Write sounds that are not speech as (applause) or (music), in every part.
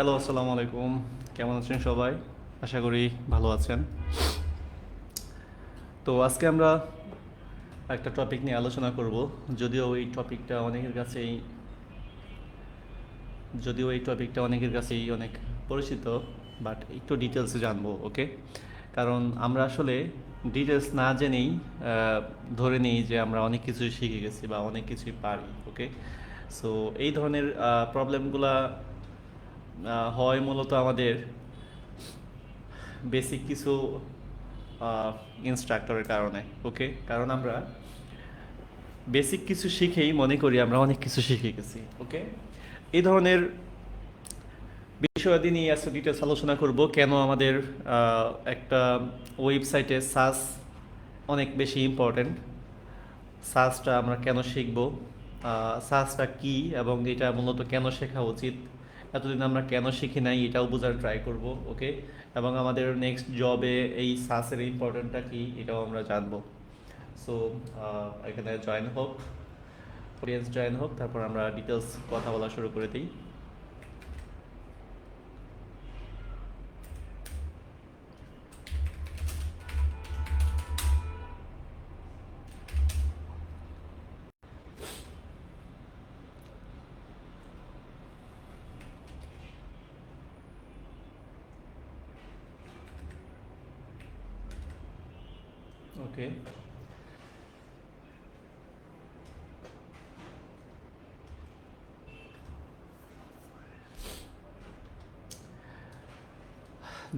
Hello আসসালামু আলাইকুম কেমন আছেন সবাই? আশা করি ভালো আছেন। তো আজকে আমরা একটা টপিক নিয়ে আলোচনা করব। যদিও এই টপিকটা অনেকের কাছেই যদিও এই টপিকটা অনেকের কাছেই অনেক পরিচিত বাট একটু ডিটেলসে জানব ওকে কারণ আমরা আসলে ডিটেলস না জেনেই ধরে নিই যে আমরা অনেক কিছুই শিখে গেছি বা অনেক কিছুই পারি ওকে সো এই ধরনের প্রবলেমগুলা হয় মূলত আমাদের বেসিক কিছু ইনস্ট্রাক্টরের কারণে ওকে কারণ আমরা বেসিক কিছু শিখেই মনে করি আমরা অনেক কিছু শিখে গেছি ওকে এই ধরনের বিষয়াদি নিয়ে আজকে ডিটেলস আলোচনা করব কেন আমাদের একটা ওয়েবসাইটে সাস অনেক বেশি ইম্পর্ট্যান্ট সাসটা আমরা কেন শিখব? সাসটা কি এবং এটা মূলত কেন শেখা উচিত? এতদিন আমরা কেন শিখি নাই এটাও বোঝার ট্রাই করব ওকে এবং আমাদের নেক্সট জবে এই সাসের ইম্পর্টেন্টটা কি এটাও আমরা জানব। সো এখানে জয়েন হোক অডিয়েন্স জয়েন হোক, তারপর আমরা ডিটেলস কথা বলা শুরু করে দিই।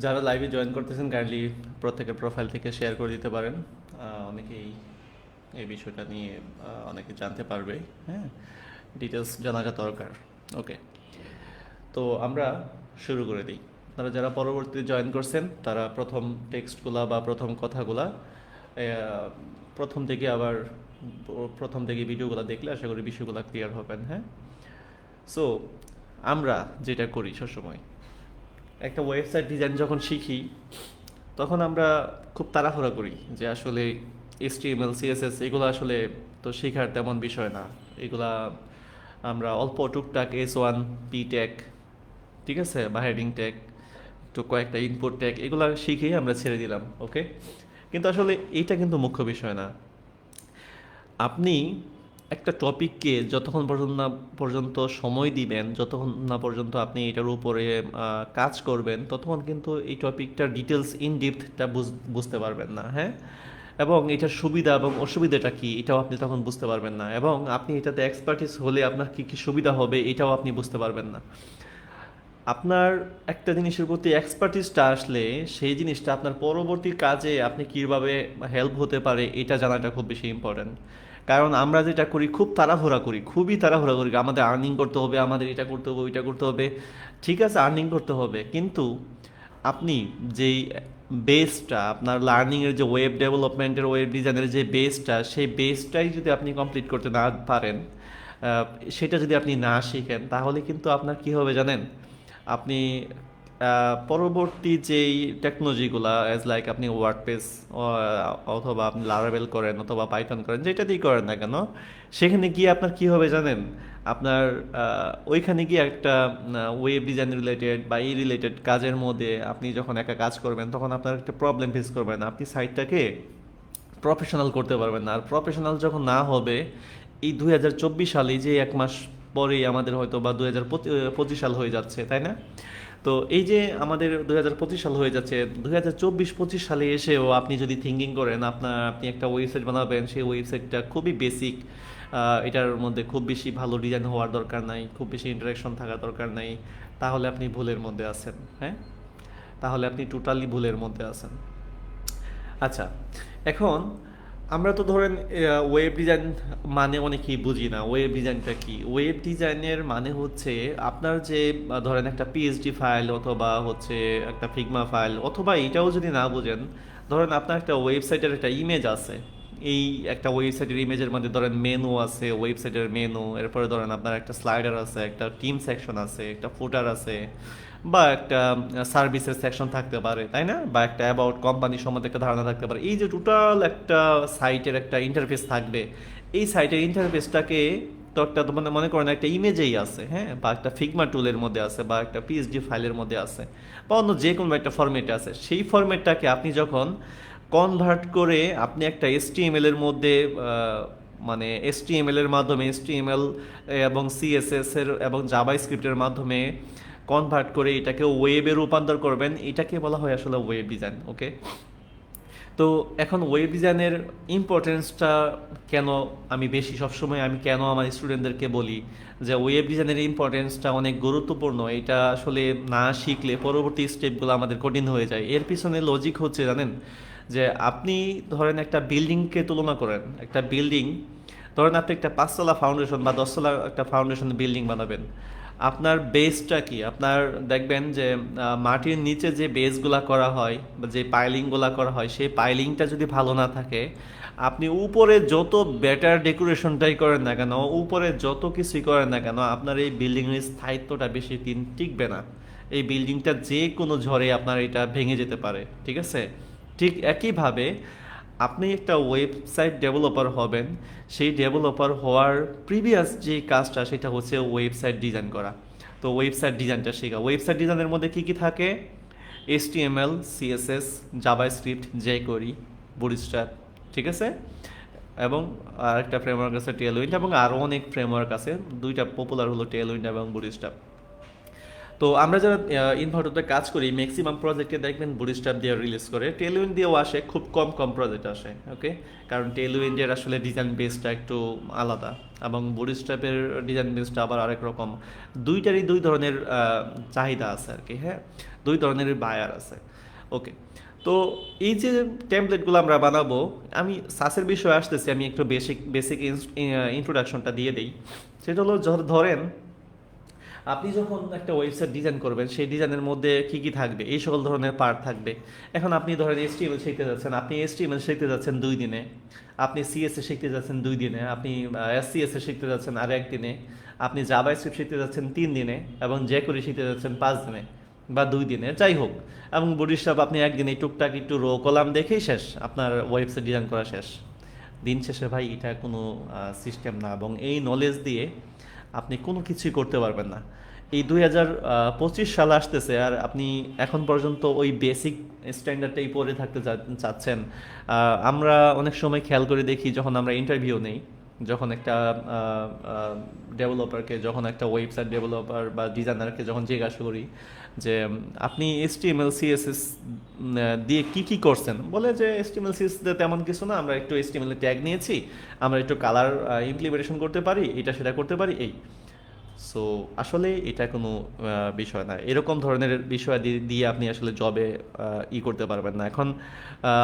যারা লাইভে জয়েন করতেছেন কাইন্ডলি প্রত্যেকের প্রোফাইল থেকে শেয়ার করে দিতে পারেন। অনেকেই এই বিষয়টা নিয়ে অনেকে জানতে পারবে হ্যাঁ? ডিটেলস জানাটা দরকার। ওকে তো আমরা শুরু করে দিই। তারা যারা পরবর্তীতে জয়েন করছেন, তারা প্রথম টেক্সটগুলা বা প্রথম কথাগুলা প্রথম থেকে আবার, প্রথম থেকে ভিডিওগুলো দেখলে আশা করি বিষয়গুলো ক্লিয়ার হবেন হ্যাঁ? সো আমরা যেটা করি সবসময় একটা ওয়েবসাইট ডিজাইন যখন শিখি, তখন আমরা খুব তাড়াহুড়া করি যে আসলে এইচটিএমএল সিএসএস এগুলো আসলে তো শেখার তেমন বিষয় না। এগুলা আমরা অল্প টুকটাক এস ওয়ান পি ট্যাগ ঠিক আছে? বা হেডিং ট্যাগ একটু কয়েকটা ইনপুট ট্যাগ এগুলো শিখেই আমরা ছেড়ে দিলাম ওকে কিন্তু আসলে এইটা কিন্তু মুখ্য বিষয় না। আপনি একটা টপিককে যতক্ষণ পর্যন্ত না পর্যন্ত সময় দিবেন, যতক্ষণ না পর্যন্ত আপনি এটার উপরে কাজ করবেন, ততক্ষণ কিন্তু এই টপিকটার ডিটেলস ইন ডিপথটা বুঝতে পারবেন না হ্যাঁ? এবং এটার সুবিধা এবং অসুবিধাটা কি, এটাও আপনি তখন বুঝতে পারবেন না। এবং আপনি এটাতে এক্সপার্টিস হলে আপনার কি কি সুবিধা হবে, এটাও আপনি বুঝতে পারবেন না। আপনার একটা জিনিসের প্রতি এক্সপার্টিসটা আসলে সেই জিনিসটা আপনার পরবর্তী কাজে আপনি কীভাবে হেল্প হতে পারে, এটা জানাটা খুব বেশি ইম্পর্ট্যান্ট কারণ আমরা যেটা করি, খুব তাড়াহুড়া করি, খুবই তাড়াহুড়া করি। আমাদের আর্নিং করতে হবে, আমাদের এটা করতে হবে, ওইটা করতে হবে। ঠিক আছে আর্নিং করতে হবে। কিন্তু আপনি যেই বেসটা আপনার লার্নিংয়ের যে ওয়েব ডেভেলপমেন্টের ওয়েব ডিজাইনের যে বেসটা সেই বেসটাই যদি আপনি কমপ্লিট করতে না পারেন সেটা যদি আপনি না শিখেন, তাহলে কিন্তু আপনার কি হবে জানেন? আপনি পরবর্তী যেই টেকনোলজিগুলা অ্যাজ লাইক আপনি ওয়ার্ডপেস অথবা আপনি লারাবেল করেন অথবা পাইথন করেন যেটা দিয়ে করেন না কেন, সেখানে গিয়ে আপনার কি হবে জানেন? আপনার ওইখানে গিয়ে একটা ওয়েব ডিজাইন রিলেটেড বা এই রিলেটেড কাজের মধ্যে আপনি যখন একা কাজ করবেন, তখন আপনার একটা প্রবলেম ফেস করবেন আপনি সাইটটাকে প্রফেশনাল করতে পারবেন না। আর প্রফেশনাল যখন না হবে, এই দুই হাজার চব্বিশ সালে যে এক মাস পরেই আমাদের হয়তো বা দু হাজার পঁচিশ সাল হয়ে যাচ্ছে, তাই না? তো এই যে আমাদের পঁচিশ সাল হয়ে যাচ্ছে, দুই হাজার চব্বিশ পঁচিশ সালে এসেও আপনি যদি থিঙ্কিং করেন আপনার আপনি একটা ওয়েবসাইট বানাবেন, সেই ওয়েবসাইটটা খুবই বেসিক এটার মধ্যে খুব বেশি ভালো ডিজাইন হওয়ার দরকার নাই, খুব বেশি ইন্টারাকশন থাকার দরকার নাই, তাহলে আপনি ভুলের মধ্যে আছেন হ্যাঁ? তাহলে আপনি টোটালি ভুলের মধ্যে আছেন। আচ্ছা এখন আমরা তো ধরেন ওয়েব ডিজাইন মানে অনেকেই বুঝি না। ওয়েব ডিজাইনটা কি? ওয়েব ডিজাইনের মানে হচ্ছে আপনার যে ধরেন একটা পিএইচডি ফাইল অথবা হচ্ছে একটা ফিগমা ফাইল অথবা এটাও যদি না বুঝেন, ধরেন আপনার একটা ওয়েবসাইটের একটা ইমেজ আছে। এই একটা ওয়েবসাইটের ইমেজের মধ্যে ধরেন মেনু আছে ওয়েবসাইটের মেনু এরপরে ধরেন আপনার একটা স্লাইডার আছে, একটা টিম সেকশন আছে, একটা ফুটার আছে। বা একটা সার্ভিসের সেকশন থাকতে পারে, তাই না? বা একটা অ্যাবাউট কোম্পানি সম্বন্ধে একটা ধারণা থাকতে পারে। এই যে টোটাল একটা সাইটের একটা ইন্টারফেস থাকবে, এই সাইটের ইন্টারফেসটাকে তো একটা মানে মনে করেন একটা ইমেজেই আছে হ্যাঁ? বা একটা ফিগমা টুলের মধ্যে আছে, বা একটা পিএইচডি ফাইলের মধ্যে আছে, বা অন্য যে কোনো একটা ফরম্যাটে আছে। সেই ফরম্যাটটাকে আপনি যখন কনভার্ট করে আপনি একটা এসটিএমএল এর মধ্যে মানে এসটিএমএল এর মাধ্যমে এসটিএমএল এবং সিএসএস এর এবং জাভা স্ক্রিপ্টের মাধ্যমে কনভার্ট করে এটাকে ওয়েবে রূপান্তর করবেন, এটাকে বলা হয় আসলে ওয়েব ডিজাইন ওকে তো এখন ওয়েব ডিজাইনের ইম্পর্টেন্সটা কেন আমি বেশি? সবসময় আমি কেন আমার স্টুডেন্টদেরকে বলি যে ওয়েব ডিজাইনের ইম্পর্টেন্সটা অনেক গুরুত্বপূর্ণ, এটা আসলে না শিখলে পরবর্তী স্টেপগুলো আমাদের কঠিন হয়ে যায়। এর পিছনে লজিক হচ্ছে, জানেন? যে আপনি ধরেন একটা বিল্ডিংকে তুলনা করেন, একটা বিল্ডিং ধরেন আপনি একটা পাঁচতলা ফাউন্ডেশন বা দশতলা একটা ফাউন্ডেশন বিল্ডিং বানাবেন। আপনার বেসটা কি? আপনার দেখবেন যে মাটির নিচে যে বেসগুলা করা হয় বা যে পাইলিংগুলা করা হয়, সেই পাইলিংটা যদি ভালো না থাকে, আপনি উপরে যত বেটার ডেকোরেশনটাই করেন না কেন, উপরে যত কিছুই করেন না কেন, আপনার এই বিল্ডিংয়ের স্থায়িত্বটা বেশি দিন টিকবে না। এই বিল্ডিংটা যে কোনো ঝড়ে আপনার এটা ভেঙে যেতে পারে, ঠিক আছে? ঠিক একইভাবে আপনি একটা ওয়েবসাইট ডেভেলপার হবেন, সেই ডেভেলপার হওয়ার প্রিভিয়াস যে কাজটা, সেটা হচ্ছে ওয়েবসাইট ডিজাইন করা। তো ওয়েবসাইট ডিজাইনটা শেখা। ওয়েবসাইট ডিজাইনের মধ্যে কী কী থাকে? HTML CSS JavaScript jQuery bootstrap ঠিক আছে? এবং আরেকটা ফ্রেমওয়ার্ক আছে টেলউইন্ড এবং আরও অনেক ফ্রেমওয়ার্ক আছে। দুইটা পপুলার হলো টেলউইন্ড এবং বুটস্ট্র্যাপ তো আমরা যারা ইনভার্টারতে কাজ করি ম্যাক্সিমাম প্রজেক্টে দেখবেন বুটস্ট্র্যাপ দিয়ে রিলিজ করে টেলউইন দিয়েও আসে, খুব কম কম প্রজেক্ট আসে ওকে কারণ টেলিউইন টেলউইন্ডের আসলে ডিজাইন বেসটা একটু আলাদা এবং বুটস্ট্র্যাপের ডিজাইন বেসটা আবার আরেক রকম। দুইটারই দুই ধরনের চাহিদা আছে আর কি হ্যাঁ? দুই ধরনের বায়ার আছে ওকে তো এই যে টেমপ্লেটগুলো আমরা বানাবো, আমি সাসের বিষয়ে আসতেছি, আমি একটু বেসিক বেসিক ইন্ট্রোডাকশনটা দিয়ে দিই। সেটা হলো, ধর- ধরেন আপনি যখন একটা ওয়েবসাইট ডিজাইন করবেন, সেই ডিজাইনের মধ্যে কি কি থাকবে? এই সকল ধরনের পার্ট থাকবে। এখন আপনি ধরেন এসটিএমএল শিখতে যাচ্ছেন, আপনি এসটিএমএল শিখতে যাচ্ছেন দুই দিনে। আপনি সিএসএ শিখতে যাচ্ছেন দুই দিনে। আপনি এসসিএসএ শিখতে যাচ্ছেন আর একদিনে আপনি জাভা স্ক্রিপ্ট শিখতে যাচ্ছেন তিন দিনে এবং যে করে শিখতে যাচ্ছেন পাঁচ দিনে বা দুই দিনে। যাই হোক, এবং বডিস্টাপ আপনি একদিনে টুকটাক একটু রো কলাম দেখেই শেষ। আপনার ওয়েবসাইট ডিজাইন করা শেষ। দিন শেষে ভাই এটা কোনো সিস্টেম না এবং এই নলেজ দিয়ে আপনি কোনো কিছুই করতে পারবেন না। এই দুই হাজার পঁচিশ সালে আসতেছে আর আপনি এখন পর্যন্ত ওই বেসিক স্ট্যান্ডার্ডটাই পরে থাকতে চাচ্ছেন। আমরা অনেক সময় খেয়াল করে দেখি যখন আমরা ইন্টারভিউ নেই, যখন একটা ডেভেলপারকে যখন একটা ওয়েবসাইট ডেভেলপার বা ডিজাইনারকে যখন জিজ্ঞাসা করি যে আপনি এসটিএমএল সিএসএস দিয়ে কি কি করছেন? বলে যে এসটিএমএল সিএস তেমন কিছু না, আমরা একটু এসটিএমএল ট্যাগ নিয়েছি, আমরা একটু কালার ইমপ্লিমেন্টেশন করতে পারি, এটা সেটা করতে পারি, এই। সো আসলে এটা কোনো বিষয় না। এরকম ধরনের বিষয় দিয়ে আপনি আসলে জবে ই করতে পারবেন না। এখন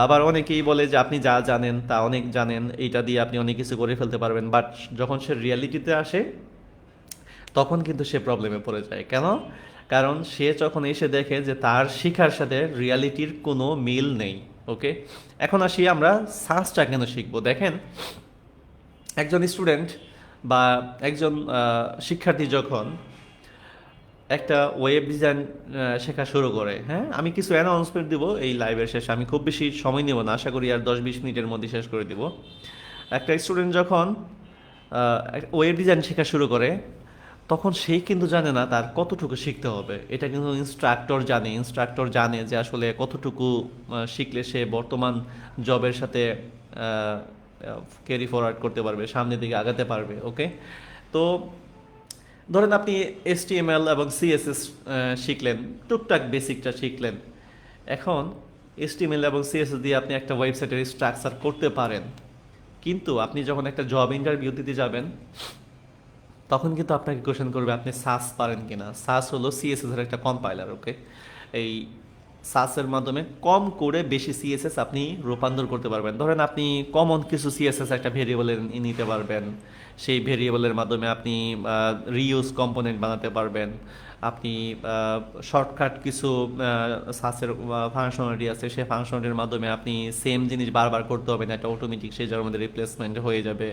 আবার অনেকেই বলে যে, আপনি যা জানেন, তা অনেক জানেন, এইটা দিয়ে আপনি অনেক কিছু করে ফেলতে পারবেন। বাট যখন সে রিয়ালিটিতে আসে, তখন কিন্তু সে প্রবলেমে পড়ে যায়। কেন? কারণ সে যখন এসে দেখে যে তার শিখার সাথে রিয়ালিটির কোনো মিল নেই ওকে এখন আসি আমরা সায়েন্সটা কেন শিখব? দেখেন, একজন স্টুডেন্ট বা একজন শিক্ষার্থী যখন একটা ওয়েব ডিজাইন শেখা শুরু করে হ্যাঁ? আমি কিছু অ্যানাউন্সমেন্ট দিব এই লাইভের শেষে, আমি খুব বেশি সময় নেব না, আশা করি আর দশ বিশ মিনিটের মধ্যে শেষ করে দিব। একটা স্টুডেন্ট যখন ওয়েব ডিজাইন শেখা শুরু করে তখন সে কিন্তু জানে না তার কতটুকু শিখতে হবে। এটা কিন্তু ইনস্ট্রাক্টর জানে। ইনস্ট্রাক্টর জানে যে আসলে কতটুকু শিখলে সে বর্তমান জবের সাথে ক্যারি ফরওয়ার্ড করতে পারবে, সামনের দিকে আগাতে পারবে ওকে তো ধরেন আপনি এসটিএমএল এবং সিএসএস শিখলেন, টুকটাক বেসিকটা শিখলেন। এখন এসটিএমএল এবং সিএসএস দিয়ে আপনি একটা ওয়েবসাইটের স্ট্রাকচার করতে পারেন। কিন্তু আপনি যখন একটা জব ইন্টারভিউ দিতে যাবেন তখন কিন্তু আপনাকে কোশ্চেন করবে, আপনি সাস পারেন কিনা? সাস হলো সিএসএস এর একটা কম্পাইলার ওকে এই সাসের মাধ্যমে কম করে বেশি সিএসএস আপনি রূপান্তর করতে পারবেন। ধরেন আপনি কমন কিছু সিএসএস একটা ভেরিয়েবলের নিতে পারবেন। সেই ভেরিয়েবলের মাধ্যমে আপনি রিউজ কম্পোনেন্ট বানাতে পারবেন। আপনি শর্টকাট কিছু সাসের ফাংশনালিটি আছে, সেই ফাংশনালিটির মাধ্যমে আপনি সেম জিনিস বারবার করতে হবে, না এটা অটোমেটিক সেই যার মধ্যে রিপ্লেসমেন্ট হয়ে যাবে।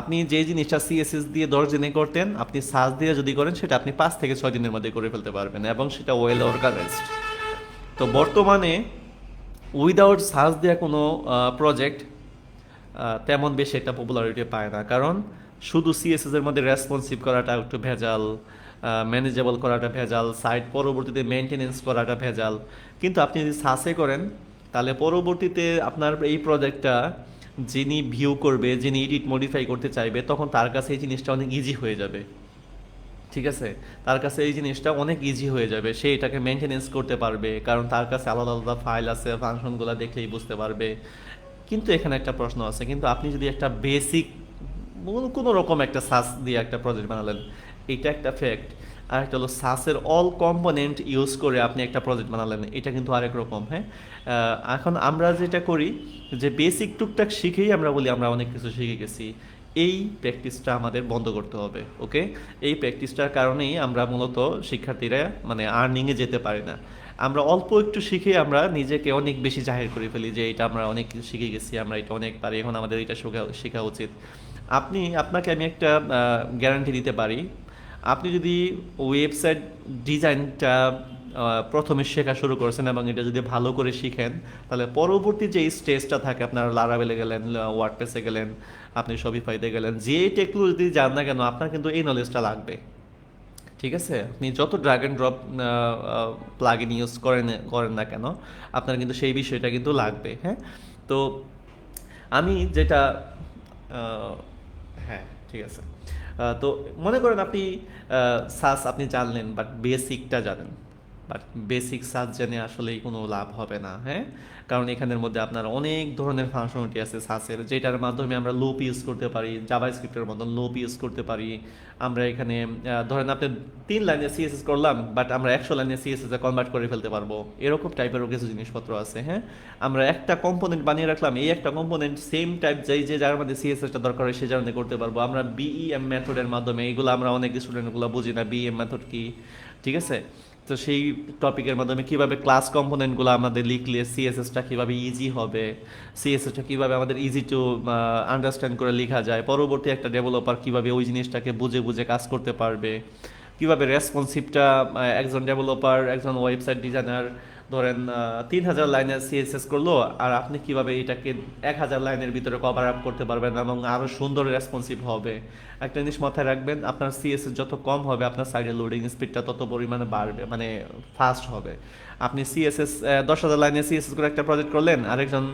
আপনি যে জিনিসটা সিএসএস দিয়ে দশ দিনে করতেন, আপনি সার্চ দিয়ে যদি করেন, সেটা আপনি পাঁচ থেকে ছয় দিনের মধ্যে করে ফেলতে পারবেন এবং সেটা ওয়েল অর্গানাইজড তো বর্তমানে উইদাউট সার্চ দেওয়া কোনো প্রজেক্ট তেমন বেশি একটা পপুলারিটি পায় না। কারণ শুধু সিএসএস এর মধ্যে রেসপন্সিভ করাটা একটু ভেজাল ম্যানেজেবল করাটা ভেজাল সাইট পরবর্তীতে মেনটেনেন্স করাটা ভেজাল। কিন্তু আপনি যদি সাসে করেন, তাহলে পরবর্তীতে আপনার এই প্রজেক্টটা যিনি ভিউ করবে, যিনি এডিট মডিফাই করতে চাইবে, তখন তার কাছে এই জিনিসটা অনেক ইজি হয়ে যাবে। ঠিক আছে? তার কাছে এই জিনিসটা অনেক ইজি হয়ে যাবে। সে এটাকে মেনটেনেন্স করতে পারবে, কারণ তার কাছে আলাদা আলাদা ফাইল আছে ফাংশনগুলো দেখলেই বুঝতে পারবে। কিন্তু এখানে একটা প্রশ্ন আছে, কিন্তু আপনি যদি একটা বেসিক কোনো রকম একটা সাস দিয়ে একটা প্রজেক্ট বানালেন, এটা একটা ফ্যাক্ট আর একটা হলো সাসের অল কম্পোনেন্ট ইউজ করে আপনি একটা প্রজেক্ট বানালেন, এটা কিন্তু আরেক রকম হ্যাঁ? এখন আমরা যেটা করি, যে বেসিক টুকটাক শিখেই আমরা বলি, আমরা অনেক কিছু শিখে গেছি। এই প্র্যাকটিসটা আমাদের বন্ধ করতে হবে ওকে এই প্র্যাকটিসটার কারণেই আমরা মূলত শিক্ষার্থীরা মানে আর্নিংয়ে যেতে পারি না। আমরা অল্প একটু শিখে আমরা নিজেকে অনেক বেশি জাহির করে ফেলি যে এটা আমরা অনেক কিছু শিখে গেছি, আমরা এটা অনেক পারি, এখন আমাদের এটা শেখা শেখা উচিত। আপনি, আপনাকে আমি একটা গ্যারান্টি দিতে পারি আপনি যদি ওয়েবসাইট ডিজাইনটা প্রথমে শেখা শুরু করেছেন এবং এটা যদি ভালো করে শিখেন, তাহলে পরবর্তী যে স্টেজটা থাকে, আপনার লারাবেলে গেলেন ওয়ার্ডপ্রেসে গেলেন, আপনি শপিফাইতে গেলেন, যে টেকনোলজি যান না কেন, আপনার কিন্তু এই নলেজটা লাগবে। ঠিক আছে? আপনি যত drag and drop plugin use করেন করেন না কেন, আপনার কিন্তু সেই বিষয়টা কিন্তু লাগবে হ্যাঁ? তো আমি যেটা হ্যাঁ ঠিক আছে। তো মনে করেন আপনি সাস আপনি জানলেন বাট বেসিকটা জানেন। বাট বেসিক সাজ জেনে আসলেই কোনো লাভ হবে না হ্যাঁ? কারণ এখানের মধ্যে আপনার অনেক ধরনের ফাংশনালিটি আছে সাসের যেটার মাধ্যমে আমরা লুপ ইউজ করতে পারি জাভা স্ক্রিপ্টের মতন লুপ ইউজ করতে পারি। আমরা এখানে ধরেন আপনি তিন লাইনে সিএসএস করলাম বাট আমরা একশো লাইনে সিএসএস কনভার্ট করে ফেলতে পারব। এরকম টাইপেরও কিছু জিনিসপত্র আছে হ্যাঁ? আমরা একটা কম্পোনেন্ট বানিয়ে রাখলাম, এই একটা কম্পোনেন্ট সেম টাইপ যেই, যে যার মধ্যে সিএসএসটা দরকার হয় সে জানে করতে পারব। আমরা বিইএম মেথডের মাধ্যমে, এগুলো আমরা অনেক স্টুডেন্টগুলো বুঝি না বিএম মেথড কি? ঠিক আছে? তো সেই টপিকের মাধ্যমে কীভাবে ক্লাস কম্পোনেন্টগুলো আমাদের লিখলে সিএসএসটা কীভাবে ইজি হবে? সিএসএসটা কীভাবে আমাদের ইজি টু আন্ডারস্ট্যান্ড করে লেখা যায়? পরবর্তী একটা ডেভেলপার কীভাবে ওই জিনিসটাকে বুঝে বুঝে কাজ করতে পারবে? কীভাবে রেসপন্সিভটা একজন ডেভেলপার একজন ওয়েবসাইট ডিজাইনার ধরেন তিন হাজার লাইনের সিএসএস করল, আর আপনি কীভাবে এটাকে এক হাজার লাইনের ভিতরে কভার আপ করতে পারবেন এবং আরও সুন্দর রেসপন্সিভ হবে? একটা জিনিস মাথায় রাখবেন, আপনার সিএসএস যত কম হবে, আপনার সাইডের লোডিং স্পিডটা তত পরিমাণে বাড়বে মানে ফাস্ট হবে। আপনি সিএসএস দশ হাজার লাইনে সিএসএস করে একটা প্রজেক্ট করলেন, আরেকজন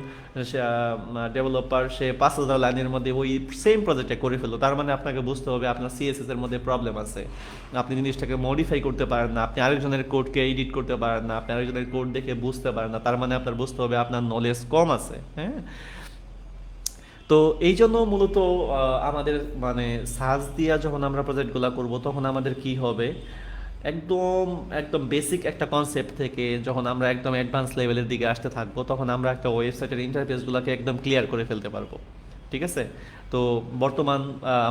ডেভেলপার সে পাঁচ হাজার লাইনের মধ্যে ওই সেম প্রজেক্টটা করে ফেলল, তার মানে আপনাকে বুঝতে হবে আপনার সিএসএস এর মধ্যে প্রবলেম আছে। আপনি জিনিসটাকে মডিফাই করতে পারেন না, আপনি আরেকজনের কোডকে এডিট করতে পারেন না, আপনি আরেকজনের কোড দেখে বুঝতে পারেন না, তার মানে আপনার বুঝতে হবে আপনার নলেজ কম আছে হ্যাঁ? তো এই জন্য মূলত আমাদের মানে সাজ দিয়া যখন আমরা প্রজেক্টগুলো করব, তখন আমাদের কি হবে? একদম একদম বেসিক একটা কনসেপ্ট থেকে যখন আমরা একদম অ্যাডভান্স লেভেলের দিকে আসতে থাকব, তখন আমরা একটা ওয়েবসাইটের ইন্টারফেসগুলোকে একদম ক্লিয়ার করে ফেলতে পারব, ঠিক আছে? তো বর্তমান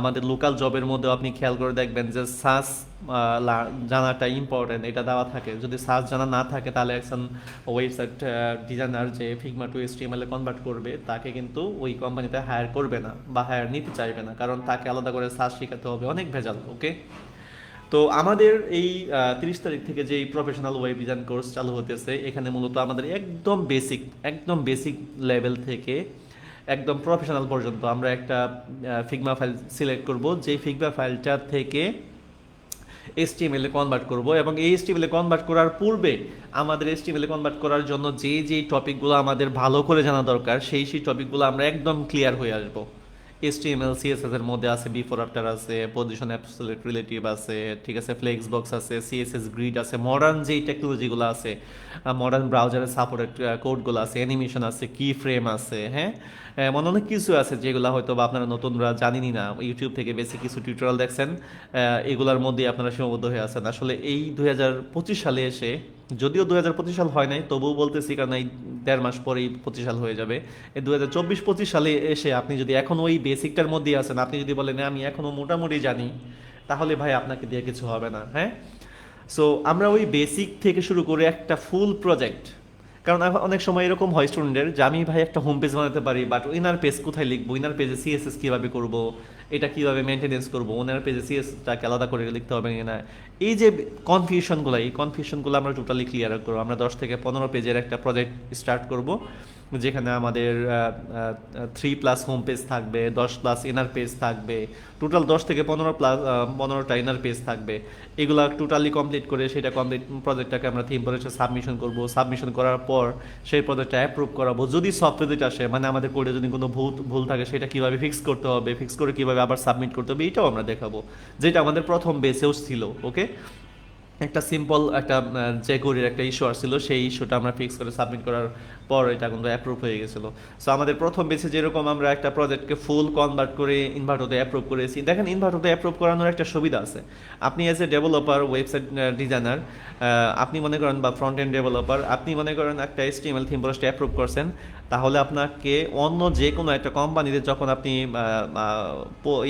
আমাদের লোকাল জবের মধ্যে আপনি খেয়াল করে দেখবেন যে সাস জানাটা ইম্পর্টেন্ট এটা দেওয়া থাকে। যদি সাস জানা না থাকে, তাহলে একজন ওয়েবসাইট ডিজাইনার যে ফিগমা টু এসটিএমএল এ কনভার্ট করবে, তাকে কিন্তু ওই কোম্পানিতে হায়ার করবে না বা হায়ার নিতে চাইবে না, কারণ তাকে আলাদা করে সাস শেখাতে হবে, অনেক ভেজাল ওকে তো আমাদের এই তিরিশ তারিখ থেকে যে প্রফেশনাল ওয়েব ডিজাইন কোর্স চালু হতেছে এখানে মূলত আমাদের একদম বেসিক একদম বেসিক লেভেল থেকে একদম প্রফেশনাল পর্যন্ত। আমরা একটা ফিগমা ফাইল সিলেক্ট করব যে ফিগমা ফাইলটা থেকে এসটিএমএলে কনভার্ট করব এবং এই এসটিএমএলে কনভার্ট করার পূর্বে আমাদের এসটিএমএলে কনভার্ট করার জন্য যে যে টপিকগুলো আমাদের ভালো করে জানা দরকার, সেই সেই টপিকগুলো আমরা একদম ক্লিয়ার হয়ে আসব। HTML CSS এর মধ্যে আছে বিফোর আফটার আছে পজিশন অ্যাবসলিউট রিলেটিভ আছে, ঠিক আছে ফ্লেক্স বক্স আছে সিএসএস গ্রিড আছে মডার্ন যেই টেকনোলজিগুলো আছে মডার্ন ব্রাউজারের সাপোর্টেড কোডগুলো আছে অ্যানিমেশন আছে কি ফ্রেম আছে হ্যাঁ? এমন অনেক কিছু আছে যেগুলো হয়তো বা আপনারা নতুনরা জানেনই না। ইউটিউব থেকে বেশি কিছু টিউটোরিয়াল দেখছেন এগুলোর মধ্যে আপনারা সীমাবদ্ধ হয়ে আছেন। আসলে এই দু হাজার পঁচিশ সালে এসে যদিও দু হাজার পঁচিশ সাল হয় নাই, তবুও বলতেছি কারণ এই দেড় মাস পরেই পঁচিশ সাল হয়ে যাবে। এই দু হাজার চব্বিশ পঁচিশ সালে এসে আপনি যদি এখন ওই বেসিকটার মধ্যেই আসেন আপনি যদি বলেন, আমি এখনও মোটামুটি জানি, তাহলে ভাই আপনাকে দিয়ে কিছু হবে না হ্যাঁ? সো আমরা ওই বেসিক থেকে শুরু করে একটা ফুল প্রজেক্ট কারণ অনেক সময় এরকম হয় স্টুডেন্টের যে আমি ভাই একটা হোম পেজ বানাতে পারি বাট ওনার পেজ কোথায় লিখব? ওনার পেজে সিএসএস কীভাবে করব? এটা কীভাবে মেনটেনেন্স করব? ওনার পেজে সিএসটাকে আলাদা করে লিখতে হবে কিনা? এই যে কনফিউশনগুলো এই কনফিউশনগুলো আমরা টোটালি ক্লিয়ার করব। আমরা দশ থেকে পনেরো পেজের একটা প্রজেক্ট স্টার্ট করব। যেখানে আমাদের থ্রি প্লাস হোম পেজ থাকবে, দশ প্লাস ইনার পেজ থাকবে টোটাল দশ থেকে পনেরো প্লাস পনেরোটা ইনার পেজ থাকবে। এগুলা টোটালি কমপ্লিট করে সেটা কমপ্লিট প্রজেক্টটাকে আমরা থিম প্রজেক্টে সাবমিশন করব। সাবমিশন করার পর সেই প্রজেক্টটা অ্যাপ্রুভ করাবো। যদি সফটওয়্যার আসে মানে আমাদের কোডে যদি কোনো ভুল ভুল থাকে, সেটা কীভাবে ফিক্স করতে হবে ফিক্স করে কীভাবে আবার সাবমিট করতে হবে এটাও আমরা দেখাবো। যেটা আমাদের প্রথম বেসেও ছিল ওকে একটা সিম্পল একটা যে একটা ইস্যু আসছিল, সেই ইস্যুটা আমরা ফিক্স করে সাবমিট করার পর এটা কিন্তু অ্যাপ্রুভ হয়ে গেছিল। সো আমাদের প্রথম বেসে যেরকম আমরা একটা প্রজেক্টকে ফুল কনভার্ট করে ইনভার্টোতে অ্যাপ্রুভ করেছি, দেখেন ইনভার্টোতে অ্যাপ্রুভ করানোর একটা সুবিধা আছে। আপনি as a developer website designer আপনি মনে করেন বা ফ্রন্ট এন্ড ডেভেলপার আপনি মনে করেন একটা এসটিএমএল থিম পোস্টে অ্যাপ্রুভ করছেন, তাহলে আপনাকে অন্য যে কোনো একটা কোম্পানিতে যখন আপনি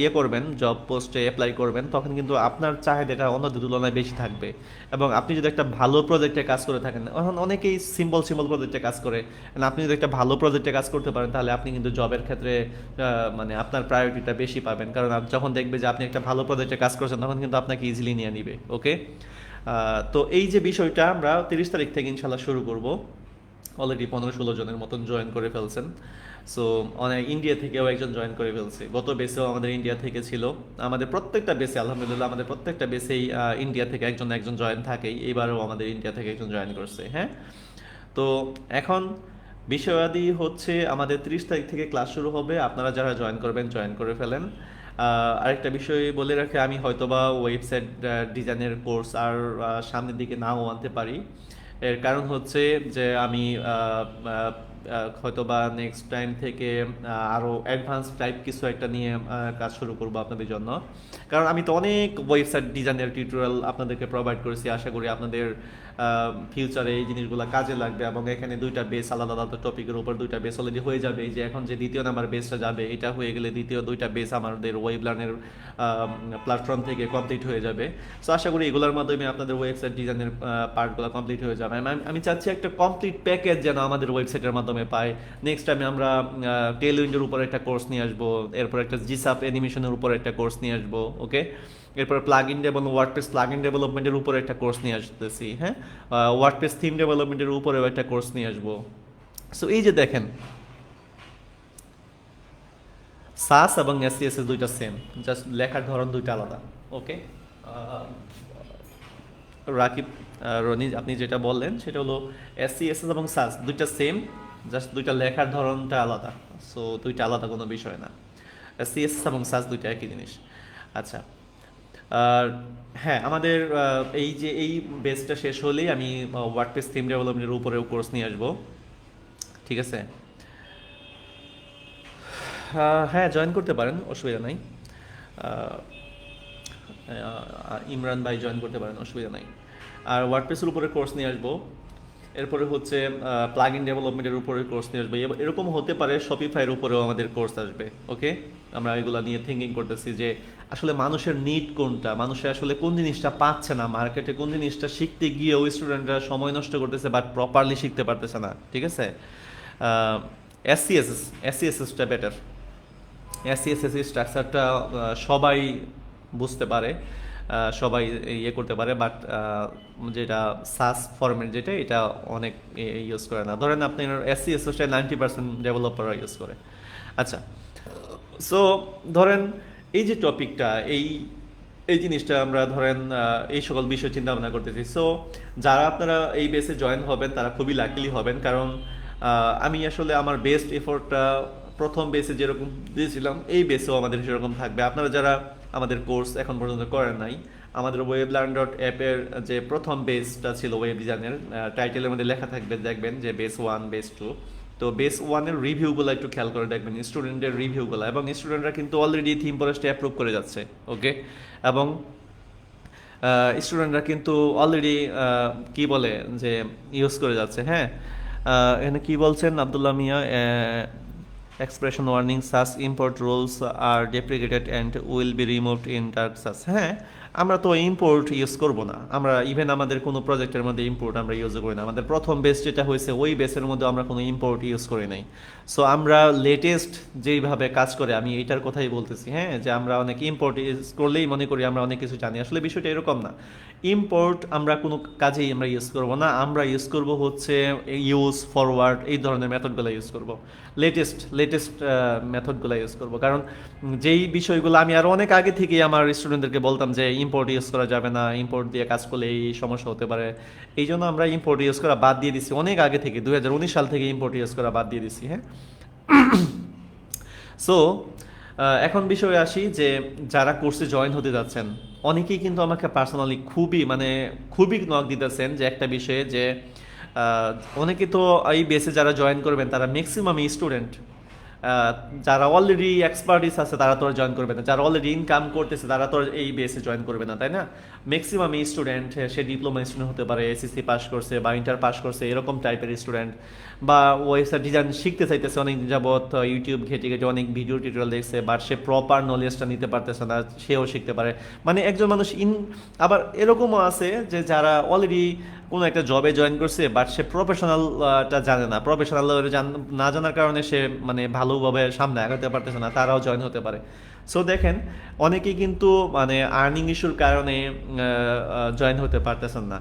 ইয়ে করবেন জব পোস্টে অ্যাপ্লাই করবেন, তখন কিন্তু আপনার চাহিদাটা অন্যদের তুলনায় বেশি থাকবে। এবং আপনি যদি একটা ভালো প্রজেক্টে কাজ করে থাকেন, এখন অনেকেই সিম্পল সিম্পল প্রজেক্টে কাজ করে আপনি যদি একটা ভালো প্রজেক্টে কাজ করতে পারেন, তাহলে আপনি কিন্তু জবের ক্ষেত্রে মানে আপনার প্রায়োরিটিটা বেশি পাবেন। কারণ যখন দেখবে যে আপনি একটা ভালো প্রজেক্টে কাজ করছেন, তখন কিন্তু আপনাকে ইজিলি নিয়ে নিবে ওকে তো এই যে বিষয়টা আমরা তিরিশ তারিখ থেকে ইনশাল্লাহ শুরু করব। অলরেডি পনেরো ষোলো জনের মতন জয়েন করে ফেলছেন। সো অনেক ইন্ডিয়া থেকেও একজন জয়েন করে ফেলছে। গত বেসেও আমাদের ইন্ডিয়া থেকে ছিল। আমাদের প্রত্যেকটা বেসে আলহামদুলিল্লাহ, আমাদের প্রত্যেকটা বেসেই ইন্ডিয়া থেকে একজন একজন জয়েন থাকেই। এবারও আমাদের ইন্ডিয়া থেকে একজন জয়েন করছে হ্যাঁ? তো এখন বিষয়াদি হচ্ছে আমাদের তিরিশ তারিখ থেকে ক্লাস শুরু হবে। আপনারা যারা জয়েন করবেন জয়েন করে ফেলেন। আরেকটা বিষয় বলে রাখে, আমি হয়তোবা ওয়েবসাইট ডিজাইনের কোর্স আর সামনের দিকে নাও আনতে পারি। এর কারণ হচ্ছে যে আমি আহ, আহ, নেক্সট টাইম থেকে আরও অ্যাডভান্স টাইপ কিছু একটা নিয়ে কাজ শুরু করব আপনাদের জন্য। কারণ আমি তো অনেক ওয়েবসাইট ডিজাইনের টিউটোরিয়াল আপনাদেরকে প্রোভাইড করেছি। আশা করি আপনাদের ফিউচারে এই জিনিসগুলো কাজে লাগবে এবং এখানে দুইটা বেস আলাদা আলাদা টপিকের উপর দুইটা বেস অলরেডি হয়ে যাবে। যে এখন যে দ্বিতীয় নাম্বার বেসটা যাবে এটা হয়ে গেলে দ্বিতীয় দুইটা বেস আমাদের ওয়েব লার্নের প্ল্যাটফর্ম থেকে কমপ্লিট হয়ে যাবে। সো আশা করি এগুলোর মাধ্যমে আপনাদের ওয়েবসাইট ডিজাইনের পার্টগুলো কমপ্লিট হয়ে যাবে। আমি চাচ্ছি একটা কমপ্লিট প্যাকেজ যেন আমাদের ওয়েবসাইটের মাধ্যমে পাই। নেক্সট টাইমে আমরা টেল উইন্ডোর উপর একটা কোর্স নিয়ে আসব, এরপর একটা জিসাপ অ্যানিমেশনের উপর একটা কোর্স নিয়ে আসব ওকে এরপর প্লাগ ইন এবং ওয়ার্ডপ্রেস প্লাগ ইন ডেভেলপমেন্টের উপরে একটা কোর্স নিয়ে আসতেছি হ্যাঁ? ওয়ার্ডপ্রেস থিম ডেভেলপমেন্টের উপরেও একটা কোর্স নিয়ে আসব। সো এই যে দেখেন সাস এবং এসসিএস দুইটা সেম জাস্ট লেখার ধরন দুইটা আলাদা ওকে রাকিব রনি, আপনি যেটা বললেন, সেটা হলো এসসিএস এবং সাস দুইটা সেম জাস্ট দুইটা লেখার ধরনটা আলাদা সো দুইটা আলাদা কোনো বিষয় না। এসসিএস এবং সাস দুইটা একই জিনিস। আচ্ছা আর হ্যাঁ আমাদের এই যে এই বেসটা শেষ হলেই আমি ওয়ার্ডপ্রেস থিম ডেভেলপমেন্টের উপরেও কোর্স নিয়ে আসব। ঠিক আছে? হ্যাঁ জয়েন করতে পারেন, অসুবিধা নাই। ইমরান ভাই জয়েন করতে পারেন, অসুবিধা নাই। আর ওয়ার্ডপ্রেসের উপরে কোর্স নিয়ে আসব। এরপরে হচ্ছে প্লাগ ইন ডেভেলপমেন্টের উপরে কোর্স নিয়ে আসবে। এরকম হতে পারে শপিফাইয়ের উপরেও আমাদের কোর্স আসবে ওকে আমরা এগুলো নিয়ে থিঙ্কিং করতেছি যে আসলে মানুষের নিড কোনটা? মানুষের আসলে কোন জিনিসটা পাচ্ছে না মার্কেটে কোন জিনিসটা শিখতে গিয়ে ওই স্টুডেন্টরা সময় নষ্ট করতেছে বাট প্রপারলি শিখতে পারতেছে না, ঠিক আছে? এসসিএসএস এসসিএসএসটা বেটার এসসিএসএস স্ট্রাকচারটা সবাই বুঝতে পারে সবাই ইয়ে করতে পারে বাট যেটা সাস ফরম্যাট যেটা, এটা অনেক ইউজ করে না। ধরেন আপনি এসসি এসসিএসএসটা নাইনটি পার্সেন্ট ডেভেলপাররা ইউজ করে। আচ্ছা সো ধরেন এই যে টপিকটা এই এই জিনিসটা আমরা ধরেন এই সকল বিষয় চিন্তা ভাবনা করতেছি। সো যারা আপনারা এই বেসে জয়েন হবেন, তারা খুবই লাকিলি হবেন। কারণ আমি আসলে আমার বেস্ট এফোর্টটা প্রথম বেসে যেরকম দিয়েছিলাম, এই বেসেও আমাদের সেরকম থাকবে। আপনারা যারা আমাদের কোর্স এখন পর্যন্ত করেন নাই। আমাদের ওয়েব লার্ন ডট অ্যাপের যে প্রথম বেসটা ছিল ওয়েব ডিজাইনের টাইটেলের মধ্যে লেখা থাকবে, দেখবেন যে বেস ওয়ান বেস টু তো বেস ওয়ানের রিভিউগুলো একটু খেয়াল করে দেখবেন স্টুডেন্টের রিভিউগুলো এবং স্টুডেন্টরা কিন্তু অলরেডি থিম ফরেস্টে অ্যাপ্রুভ করে যাচ্ছে ওকে এবং স্টুডেন্টরা কিন্তু অলরেডি কি বলে যে ইউজ করে যাচ্ছে হ্যাঁ? এখানে কি বলছেন Abdullah Miya? Expression warning Sass import rules are deprecated and will be removed in Dart Sass হ্যাঁ আমরা তো ইম্পোর্ট ইউজ করব না। আমরা ইভেন আমাদের কোনো প্রজেক্টের মধ্যে ইম্পোর্ট আমরা ইউজ করি না। আমাদের প্রথম বেস যেটা হয়েছে, ওই বেসের মধ্যে আমরা কোনো ইম্পোর্ট ইউজ করি নাই। সো আমরা লেটেস্ট যেইভাবে কাজ করে, আমি এইটার কথাই বলতেছি হ্যাঁ যে আমরা অনেক ইম্পোর্ট ইউজ করলেই মনে করি আমরা অনেক কিছু জানি। আসলে বিষয়টা এরকম না। ইম্পোর্ট আমরা কোনো কাজেই আমরা ইউজ করব না। আমরা ইউজ করব হচ্ছে ইউজ ফরওয়ার্ড এই ধরনের মেথডগুলো ইউজ করব। লেটেস্ট লেটেস্ট মেথডগুলো ইউজ করব। কারণ যেই বিষয়গুলো আমি আরও অনেক আগে থেকেই আমার স্টুডেন্টদেরকে বলতাম যে ইম্পোর্ট ইউজ করা যাবে না ইম্পোর্ট দিয়ে কাজ করলে এই সমস্যা হতে পারে। এই জন্য আমরা ইম্পোর্ট ইউজ করা বাদ দিয়ে দিচ্ছি অনেক আগে থেকে, দুই হাজার উনিশ সাল থেকে ইম্পোর্ট ইউজ করা বাদ দিয়ে দিচ্ছি হ্যাঁ? (clears throat) সো এখন বিষয়ে আসি যে যারা কোর্সে জয়েন হতে যাচ্ছেন, অনেকেই কিন্তু আমাকে পার্সোনালি খুবই মানে খুবই নক দিতেছেন যে একটা বিষয়ে যে অনেকে তো এই বেসে যারা জয়েন করবেন, তারা ম্যাক্সিমাম স্টুডেন্ট যারা অলরেডি এক্সপার্টিস আছে, তারা তো জয়েন করবে না। যারা অলরেডি ইনকাম করতেছে, তারা তো এই বেসে জয়েন করবে না, তাই না? ম্যাক্সিমাম স্টুডেন্ট সে ডিপ্লোমা স্টুডেন্ট হতে পারে এসএসসি পাস করছে বা ইন্টার পাস করছে, এরকম টাইপের স্টুডেন্ট বা ওয়েবসাইট ডিজাইন শিখতে চাইতেছে অনেক যাবৎ ইউটিউব ঘেটে ঘেটে অনেক ভিডিও টিউটোরিয়াল দেখছে বা সে প্রপার নলেজটা নিতে পারতেছে না, সেও শিখতে পারে। মানে একজন মানুষ ইন আবার এরকমও আছে যে, যারা অলরেডি কোনো একটা জবে জয়েন করছে বাট সে প্রফেশনালটা জানে না। প্রফেশনাল না জানার কারণে সে মানে ভালোভাবে সামনে আগাতে পারতেছে না, তারাও জয়েন হতে পারে। সো দেখেন, অনেকেই কিন্তু মানে আর্নিং ইস্যুর কারণে জয়েন হতে পারতেছেন না।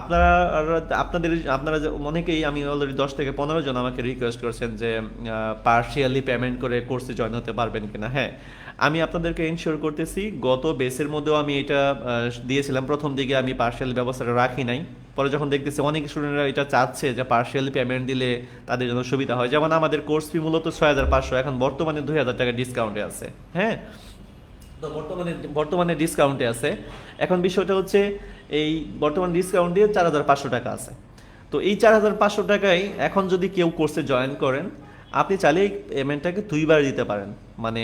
আপনারা, আপনাদের, আপনারা অনেকেই, আমি অলরেডি দশ থেকে পনেরো জন আমাকে রিকোয়েস্ট করছেন যে পার্শিয়ালি পেমেন্ট করে কোর্সে জয়েন হতে পারবেন কিনা। হ্যাঁ আমি আপনাদেরকে ইনশিওর করতেছি, গত বেসের মধ্যেও আমি এটা দিয়েছিলাম। প্রথম দিকে আমি পার্শিয়াল ব্যবস্থাটা রাখি নাই। পরে যখন দেখতেছি অনেক স্টুডেন্টরা এটা চাচ্ছে যে পার্শিয়ালি পেমেন্ট দিলে তাদের জন্য সুবিধা হয়। যেমন আমাদের কোর্স ফি মূলত ছয় হাজার পাঁচশো, এখন বর্তমানে দুই হাজার টাকা ডিসকাউন্টে আছে। হ্যাঁ? তো বর্তমানে বর্তমানে ডিসকাউন্টে আছে। এখন বিষয়টা হচ্ছে এই বর্তমান ডিসকাউন্ট দিয়ে চার হাজার পাঁচশো টাকা আছে। তো এই চার হাজার পাঁচশো টাকায় এখন যদি কেউ কোর্সে জয়েন করেন, আপনি চাইলে এই পেমেন্টটাকে দুইবার দিতে পারেন। মানে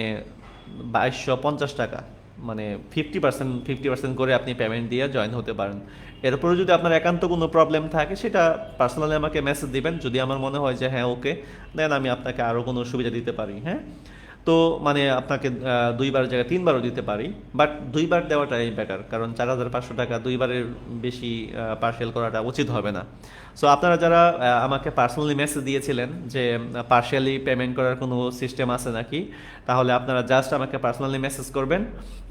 বাইশশো পঞ্চাশ টাকা। মানে ফিফটি পার্সেন্ট ফিফটি পার্সেন্ট করে আপনি পেমেন্ট দিয়ে জয়েন হতে পারেন। এরপরে যদি আপনার একান্ত কোনো প্রবলেম থাকে, সেটা পার্সোনালি আমাকে মেসেজ দিবেন। যদি আমার মনে হয় যে হ্যাঁ ওকে দেন আমি আপনাকে আরও কোনো সুবিধা দিতে পারি হ্যাঁ? তো মানে আপনাকে দুইবার জায়গায় তিনবারও দিতে পারি বাট দুইবার দেওয়াটাই বেটার কারণ চার হাজার পাঁচশো টাকা দুইবারের বেশি পার্সেল করাটা উচিত হবে না। সো আপনারা যারা আমাকে পার্সোনালি মেসেজ দিয়েছিলেন যে পার্শিয়ালি পেমেন্ট করার কোনো সিস্টেম আছে নাকি, তাহলে আপনারা জাস্ট আমাকে পার্সোনালি মেসেজ করবেন।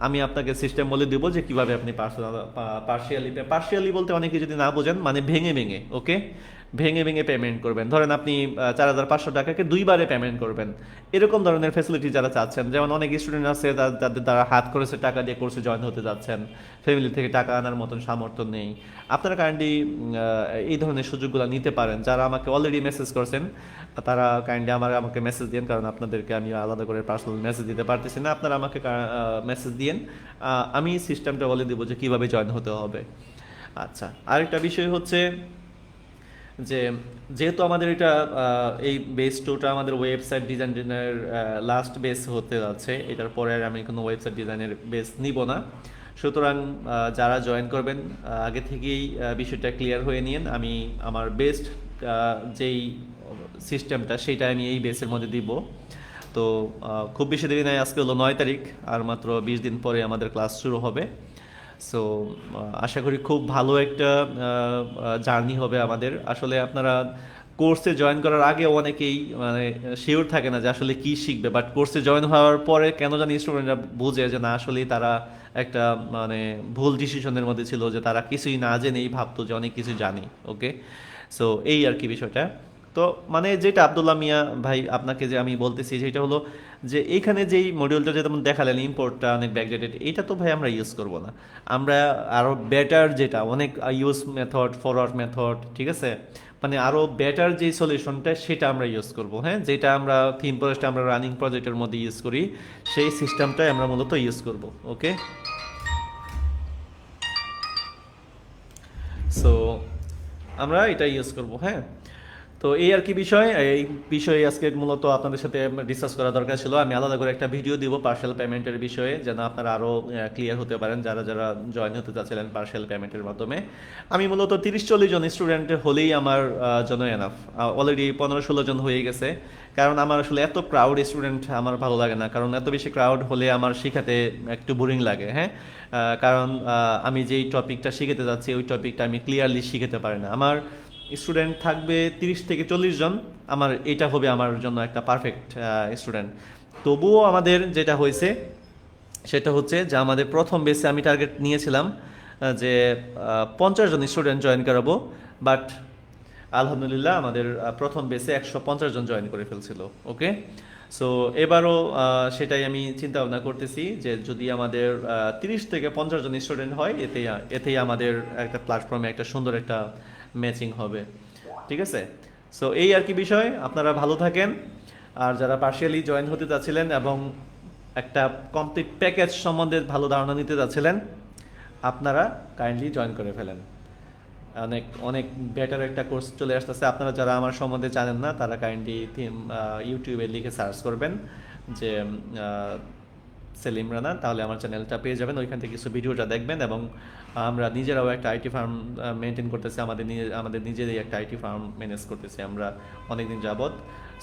আমি আপনাকে সিস্টেম বলে দিব যে কীভাবে আপনি পার্সোনাল পার্শিয়ালি পার্শিয়ালি বলতে অনেকে যদি না বোঝেন মানে ভেঙে ভেঙে ওকে ভেঙে ভেঙে পেমেন্ট করবেন। ধরেন আপনি চার হাজার পাঁচশো টাকাকে দুইবারে পেমেন্ট করবেন। এরকম ধরনের ফেসিলিটি যারা চাচ্ছেন, যেমন অনেক স্টুডেন্ট আছে তা- তাদের দ্বারা হাত করেছে, টাকা দিয়ে কোর্সে জয়েন হতে যাচ্ছেন। ফ্যামিলি থেকে টাকা আনার মতন সামর্থ্য নেই। আপনারা কাইন্ডলি এই ধরনের সুযোগগুলো নিতে পারেন। যারা আমাকে অলরেডি মেসেজ করছেন, তারা কাইন্ডলি আমার, আমাকে মেসেজ দিন কারণ আপনাদেরকে আমি আলাদা করে পার্সোনাল মেসেজ দিতে পারতেছি না। আপনারা আমাকে মেসেজ দিন আমি সিস্টেমটা বলে দিব যে কীভাবে জয়েন হতে হবে। আচ্ছা আরেকটা বিষয় হচ্ছে যে যেহেতু আমাদের এটা এই বেস টুটা আমাদের ওয়েবসাইট ডিজাইনের লাস্ট বেস হতে যাচ্ছে, এটার পরে আর আমি কোনো ওয়েবসাইট ডিজাইনের বেস নিব না। সুতরাং যারা জয়েন করবেন আগে থেকেই বিষয়টা ক্লিয়ার হয়ে নিন। আমি আমার বেস্ট যেই সিস্টেমটা সেটা আমি এই বেসের মধ্যে দিব। তো খুব বেশি দেরি নাই, আজকে হলো নয় তারিখ, আর মাত্র বিশ দিন পরে আমাদের ক্লাস শুরু হবে। সো আশা করি খুব ভালো একটা জার্নি হবে আমাদের। আসলে আপনারা কোর্সে জয়েন করার আগে অনেকেই মানে শিওর থাকে না যে আসলে কি শিখবে। বাট কোর্সে জয়েন হওয়ার পরে কেন জানি স্টুডেন্টরা বুঝে যে না, আসলেই তারা একটা মানে ভুল ডিসিশনের মধ্যে ছিল যে তারা কিছুই না জেনেই ভাবতো যে অনেক কিছু জানি। ওকে সো এই আর কি বিষয়টা। তো মানে যেটা আবদুল্লাহ মিয়া ভাই আপনাকে যে আমি বলতেছি সেটা হলো যে এইখানে যেই মডিউলটা যেমন দেখালেন ইম্পোর্টটা অনেক ব্যাকডেটেড এটা তো ভাই আমরা ইউজ করব না। আমরা আরও বেটার যেটা, অনেক ইউজ মেথড ফরওয়ার্ড মেথড ঠিক আছে? মানে আরও বেটার যে সলিউশনটা সেটা আমরা ইউজ করব হ্যাঁ? যেটা আমরা থিম প্রজেক্টটা আমরা রানিং প্রজেক্টের মধ্যে ইউজ করি, সেই সিস্টেমটাই আমরা মূলত ইউজ করব ওকে সো আমরা এটা ইউজ করব হ্যাঁ? তো এই আর কি বিষয়, এই বিষয়ে আজকে মূলত আপনাদের সাথে ডিসকাস করা দরকার ছিল। আমি আলাদা করে একটা ভিডিও দিব পার্সেল পেমেন্টের বিষয়ে, যেন আপনারা আরও ক্লিয়ার হতে পারেন, যারা যারা জয়েন হতে চাচ্ছিলেন পার্সেল পেমেন্টের মাধ্যমে। আমি মূলত তিরিশ চল্লিশ জন স্টুডেন্ট হলেই আমার জন্য এনাফ অলরেডি পনেরো ষোলো জন হয়ে গেছে। কারণ আমার আসলে এত ক্রাউড স্টুডেন্ট আমার ভালো লাগে না। কারণ এত বেশি ক্রাউড হলে আমার শেখাতে একটু বোরিং লাগে হ্যাঁ? কারণ আমি যেই টপিকটা শিখাতে যাচ্ছি, ওই টপিকটা আমি ক্লিয়ারলি শিখাতে পারি না। আমার স্টুডেন্ট থাকবে তিরিশ থেকে চল্লিশ জন। আমার, এটা হবে আমার জন্য একটা পারফেক্ট স্টুডেন্ট। তবুও আমাদের যেটা হয়েছে, সেটা হচ্ছে যে আমাদের প্রথম বেসে আমি টার্গেট নিয়েছিলাম যে পঞ্চাশ জন স্টুডেন্ট জয়েন করাবো। বাট আলহামদুলিল্লাহ আমাদের প্রথম বেসে একশো পঞ্চাশ জন জয়েন করে ফেলছিল ওকে সো এবারও সেটাই আমি চিন্তা ভাবনা করতেছি যে যদি আমাদের তিরিশ থেকে পঞ্চাশ জন স্টুডেন্ট হয়, এতেই এতেই আমাদের একটা প্ল্যাটফর্মে একটা সুন্দর একটা ম্যাচিং হবে। ঠিক আছে? সো এই আর কি বিষয়। আপনারা ভালো থাকেন। আর যারা পার্শিয়ালি জয়েন হতে চাচ্ছিলেন এবং একটা কমপ্লিট প্যাকেজ সম্বন্ধে ভালো ধারণা নিতে চাচ্ছিলেন, আপনারা কাইন্ডলি জয়েন করে ফেলেন। অনেক অনেক বেটার একটা কোর্স চলে আসতেছে। আপনারা যারা আমার সম্বন্ধে জানেন না, তারা কাইন্ডলি ইউটিউবে লিখে সার্চ করবেন যে সেলিম রানা, তাহলে আমার চ্যানেলটা পেয়ে যাবেন। ওইখান থেকে কিছু ভিডিওটা দেখবেন এবং আমরা নিজেরাও একটা আইটি ফার্ম মেনটেন করতেছি। আমাদের নিজে আমাদের নিজেরই একটা আইটি ফার্ম ম্যানেজ করতেছি আমরা অনেকদিন যাবৎ।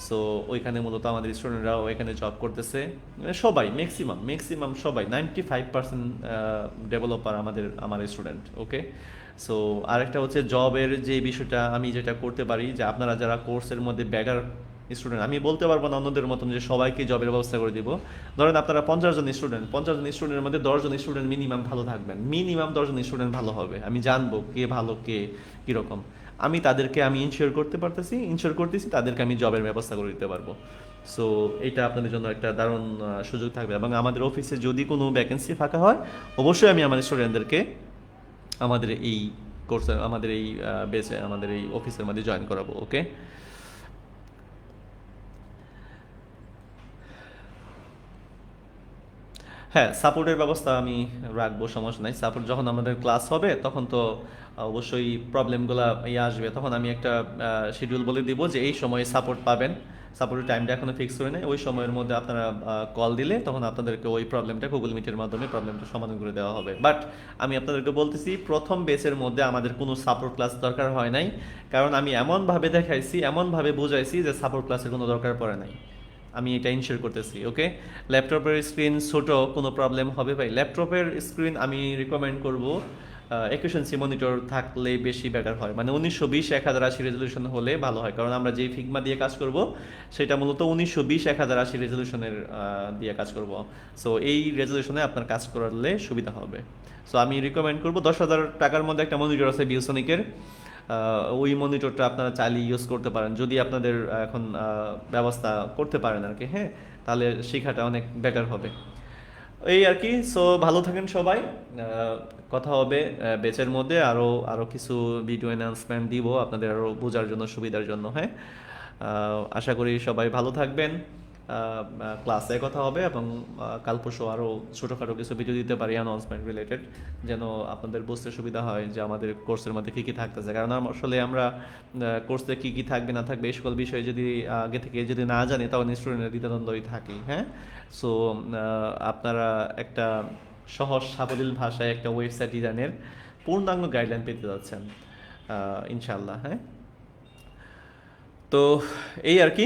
সো ওইখানে মূলত আমাদের স্টুডেন্টরাও ওইখানে জব করতেছে। সবাই ম্যাক্সিমাম ম্যাক্সিমাম সবাই নাইনটি ফাইভ পার্সেন্ট ডেভেলপার আমাদের, আমার স্টুডেন্ট ওকে সো আরেকটা হচ্ছে জবের যে বিষয়টা, আমি যেটা করতে পারি যে আপনারা যারা কোর্সের মধ্যে ব্যাগার স্টুডেন্ট, আমি বলতে পারব না অন্যদের মতন যে সবাইকে জবের ব্যবস্থা করে দিব। ধরেন আপনারা পঞ্চাশ জন স্টুডেন্ট, পঞ্চাশ জন স্টুডেন্টের মধ্যে দশজন স্টুডেন্ট মিনিমাম ভালো থাকবেন। মিনিমাম দশজন স্টুডেন্ট ভালো হবে। আমি জানব কে ভালো, কে কীরকম। আমি তাদেরকে আমি ইনশিওর করতে পারতেছি ইনশিওর করতেছি, তাদেরকে আমি জবের ব্যবস্থা করে দিতে পারব। সো এটা আপনাদের জন্য একটা দারুণ সুযোগ থাকবে। এবং আমাদের অফিসে যদি কোনো ভ্যাকেন্সি ফাঁকা হয়, অবশ্যই আমি আমাদের স্টুডেন্টদেরকে আমাদের এই কোর্সে আমাদের এই বেসে আমাদের এই অফিসের মধ্যে জয়েন করাবো ওকে হ্যাঁ সাপোর্টের ব্যবস্থা আমি রাখব, সমস্যা নাই। সাপোর্ট যখন আমাদের ক্লাস হবে, তখন তো অবশ্যই প্রবলেমগুলো ইয়ে আসবে। তখন আমি একটা শিডিউল বলে দিব যে এই সময়ে সাপোর্ট পাবেন। সাপোর্টের টাইমটা এখনও ফিক্স করে নেই। ওই সময়ের মধ্যে আপনারা কল দিলে তখন আপনাদেরকে ওই প্রবলেমটা গুগল মিটের মাধ্যমে প্রবলেমটা সমাধান করে দেওয়া হবে। বাট আমি আপনাদেরকে বলতেছি, প্রথম বেসের মধ্যে আমাদের কোনো সাপোর্ট ক্লাস দরকার হয় নাই। কারণ আমি এমনভাবে দেখাইছি, এমনভাবে বুঝাইছি যে সাপোর্ট ক্লাসের কোনো দরকার পড়ে নাই। আমি এটা ইনশিওর করতেছি ওকে ল্যাপটপের স্ক্রিন ছোট কোনো প্রবলেম হবে ভাই? ল্যাপটপের স্ক্রিন আমি রিকমেন্ড করব একুশনসি মনিটর থাকলে বেশি বেটার হয়। মানে উনিশশো বিশ, এক হাজার আশি রেজলিউশন হলে ভালো হয়। কারণ আমরা যে ফিগমা দিয়ে কাজ করব, সেটা মূলত উনিশশো বিশ, এক হাজার আশি রেজলিউশনের দিয়ে কাজ করব। সো এই রেজলিউশনে আপনার কাজ করলে সুবিধা হবে। সো আমি রিকমেন্ড করব, দশ হাজার টাকার মধ্যে একটা মনিটর আছে বিউসনিকের ওই মনিটরটা আপনারা চাইলে ইউজ করতে পারেন। যদি আপনাদের এখন ব্যবস্থা করতে পারেন আর কি হ্যাঁ তাহলে শেখাটা অনেক বেটার হবে। এই আর কি সো ভালো থাকেন সবাই। কথা হবে বেচের মধ্যে আরও আরও কিছু ভিডিও অ্যানাউন্সমেন্ট দিব আপনাদের আরও বোঝার জন্য, সুবিধার জন্য হ্যাঁ। আশা করি সবাই ভালো থাকবেন। ক্লাসে কথা হবে এবং কাল পরশু আরও ছোটোখাটো কিছু ভিডিও দিতে পারি অ্যানাউন্সমেন্ট রিলেটেড যেন আপনাদের বুঝতে সুবিধা হয় যে আমাদের কোর্সের মধ্যে কী কী থাকতেছে। কারণ আসলে আমরা কোর্সে কী কী থাকবে, না থাকবে, এই সকল বিষয়ে যদি আগে থেকে যদি না জানি তখন স্টুডেন্টের দ্বিধাদ্বন্দ্বই থাকি হ্যাঁ? সো আপনারা একটা সহজ, সাবলীল ভাষায় একটা ওয়েবসাইট ডিজাইনের পূর্ণাঙ্গ গাইডলাইন পেতে যাচ্ছেন ইনশাল্লাহ হ্যাঁ? তো, এই আর কি।